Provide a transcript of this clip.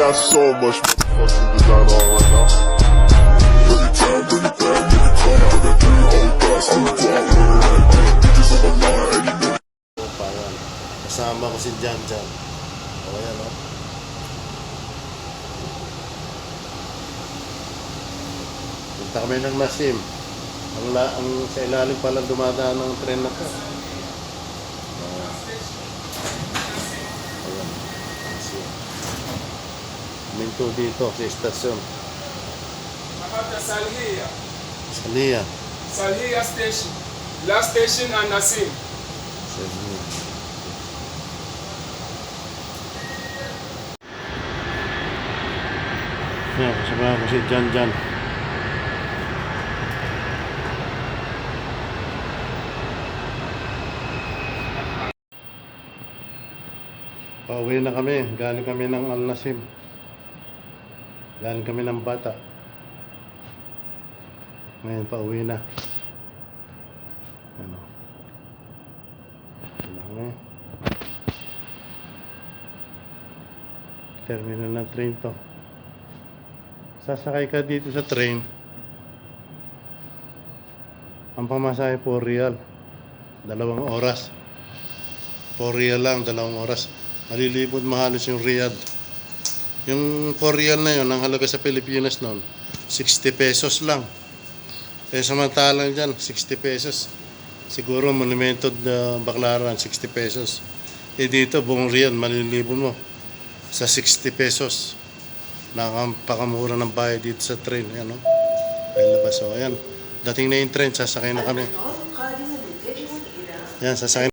got so much motherfucking design on right now. It down, bring it down, make it come. I got three whole thoughts you know O, parang kasama ko si Jan Jan. O, ayan o. Punta kami ng Masim. Ang, la, ang sa ilalim pala dumadaan ng tren na to. Ah. Ayan. Masim. Minto dito sa istasyon. Salhiya. Sa Lia. Salhiya Station. Last station and Nasim. Sa Lia. Yan, kasama ko si Jan Jan. Pauwi na kami. Galing kami ng Al Nasim. Galing kami ng bata. Ngayon pauwi na. Ano? Wala kami. Terminal ng train to. Sasakay ka dito sa train. Ang pamasahe po real. Dalawang oras. 4 real lang, dalawang oras. Malilibot mahalos yung Riyadh. Yung 4 real na yun, ang halaga sa Pilipinas noon, 60 pesos lang. Eh samantalang dyan, 60 pesos. Siguro monumented na baklaran, 60 pesos. Eh dito, buong Riyadh, malilibot mo sa 60 pesos. Nakapakamura ng bayad dito sa train. Ayan, no? Ay labas. So, ayan. Dating na yung train, sasakay na kami. Yan, sasakay